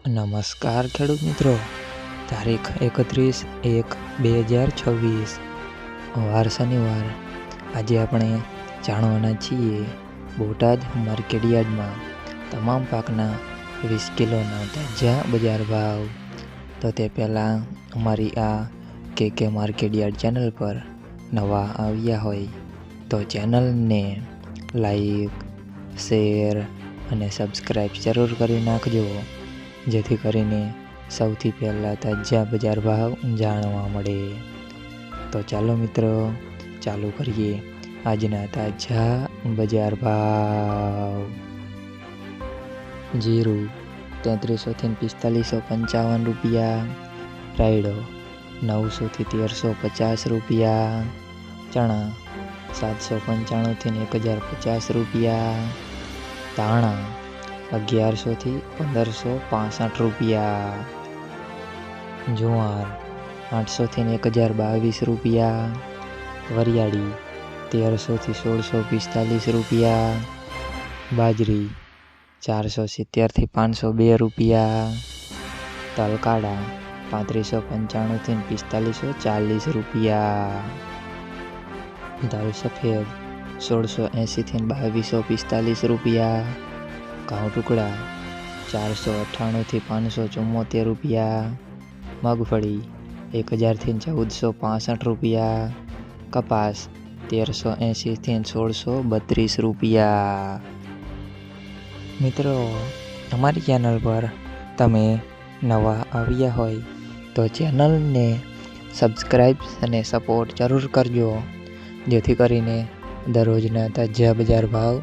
નમસ્કાર ખેડૂત મિત્રો. તારીખ એકત્રીસ એક બે હજાર છવ્વીસ. વાર શનિવાર. આજે આપણે જાણવાના છીએ બોટાદ માર્કેટયાર્ડમાં તમામ પાકના વીસ કિલોના તાજા બજાર ભાવ. તો તે પહેલાં અમારી આ કે કે માર્કેટયાર્ડ ચેનલ પર નવા આવ્યા હોય તો ચેનલને લાઈક, શેર અને સબસ્ક્રાઈબ જરૂર કરી નાખજો. જેથી કરીને સૌથી પહેલાં તાજા બજાર ભાવ જાણવા મળે. તો ચાલો મિત્રો, ચાલુ કરીએ આજના તાજા બજાર ભાવ. જીરું તેત્રીસોથી પિસ્તાલીસો પંચાવન રૂપિયા, રાયડો નવસોથી તેરસો પચાસ રૂપિયા, ચણા સાતસો પંચાણુંથી એક હજાર પચાસ રૂપિયા, ધાણા અગિયારસોથી પંદરસો પાસઠ રૂપિયા. જુવાર, આઠસોથી એક હજાર બાવીસ રૂપિયા. વરિયાળી, તેરસોથી સોળસો પિસ્તાલીસ રૂપિયા. બાજરી ચારસો સિત્તેરથી પાંચસો બે રૂપિયા. તલકાડા, પાંત્રીસો પંચાણુંથી પિસ્તાલીસો ચાલીસ રૂપિયા. દાલ સફેદ, સોળસો એંશીથી બાવીસો પિસ્તાલીસ રૂપિયા. ઘઉં ટુકડા ચારસો અઠ્ઠાણુંથી પાંચસો ચુમ્મોતેર રૂપિયા. મગફળી એક હજારથી ચૌદસો પાસઠ રૂપિયા. કપાસ તેરસો એંશીથી સોળસો બત્રીસ રૂપિયા. મિત્રો, અમારી ચેનલ પર તમે નવા આવ્યા હોય તો ચેનલને સબસ્ક્રાઈબ અને સપોર્ટ જરૂર કરજો. જેથી કરીને દરરોજના તાજા બજાર ભાવ